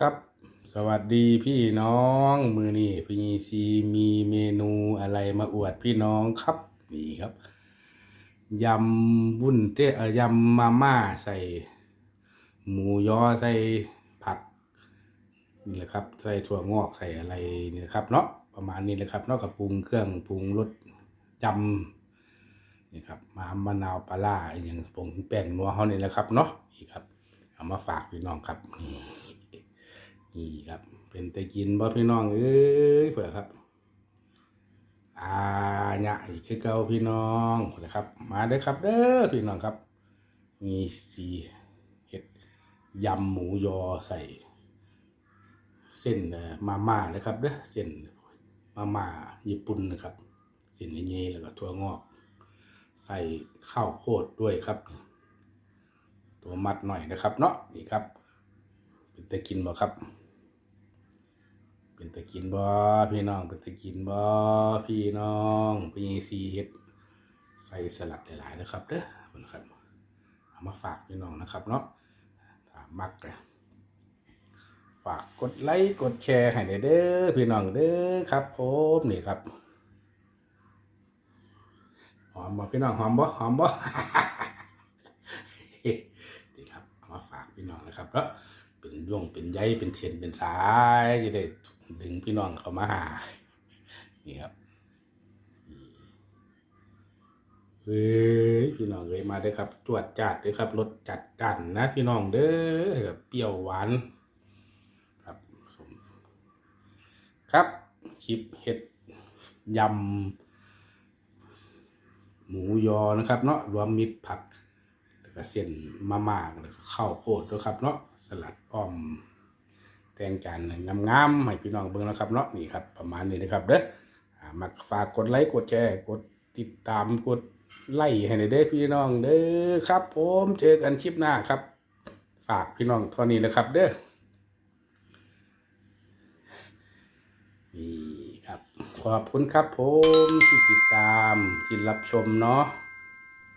ครับ สวัสดีพี่น้องมือนี่พี่ซีมีเมนูอะไรมาอวดพี่น้องครับ นี่ครับยำวุ้นเต้เอ่อยำมาม่าใส่ หมูยอใส่ผักนี่แหละครับ ใส่ถั่วงอกใส่อะไรนี่แหละครับเนาะประมาณนี้เลยครับนอกกับปรุงเครื่องปรุงรสจำนี่ครับมามะนาวปลาล่าอย่างผงแป้งนัวเขานี่แหละครับเนาะนี่ครับ เอามาฝากพี่น้องครับนี่ นี่ครับ เป็นตะกินบ่พี่น้องเอ้ยเผื่อครับอาญะอีกคือเก่าพี่น้องเผื่อครับ มาเด้อครับ เด้อพี่น้องครับ มีสีเห็ดยำหมูยอใส่ เส้นมาม่านะครับเด้อเส้นมาม่าญี่ปุ่นนะครับเส้นเงี้ยแล้วก็ถั่วงอก ใส่ข้าวโพดด้วยครับ ตัวมัดหน่อยนะครับ เนาะนี่ครับเป็นตะกินบ่ครับ เป็นตะกินบ่พี่น้องเป็นตะกินบ่พี่น้องพี่ซีเฮ็ดใส่สลัดหลายๆนะครับเด้อขอบคุณครับเอามาฝากพี่น้องนะครับเนาะถามมักก็ฝากกดไลค์กดแชร์ให้เด้อพี่น้องเด้อครับผมนี่ครับหอมบ่พี่น้องหอมบ่หอมบ่นี่ครับเอามาฝากพี่น้องนะครับแล้วเป็นย่วงเป็นใยเป็นเส้นเป็นสายจะได้ ดึงพี่น้องเข้ามาหานี่ครับเฮ้ยพี่น้องเลยมาเด้ครับจวดจัดเลยครับรสจัดจันนะ พี่น้องเด้อแบบเปรี้ยวหวาน ครับสมครับคลิปเห็ดยำหมูยอนะครับ เนาะรวมมิตรผักแล้วก็เส้นมาม่าแล้วก็ข้าวโพดด้วยครับ เนาะสลัดอ้อม แตงจานงามๆให้พี่น้องเบิ่งนะครับเนาะนี่ครับประมาณนี้นะครับเด้ออ่ามักฝากกดไลค์กดแชร์กดติดตามกดไลค์ให้หน่อยเด้อพี่น้องเด้อครับ ผมเจอกันคลิปหน้าครับ ฝากพี่น้องเท่านี้นะครับ เด้อนี่ครับ ขอบคุณครับผมที่ติดตามที่รับชมเนาะ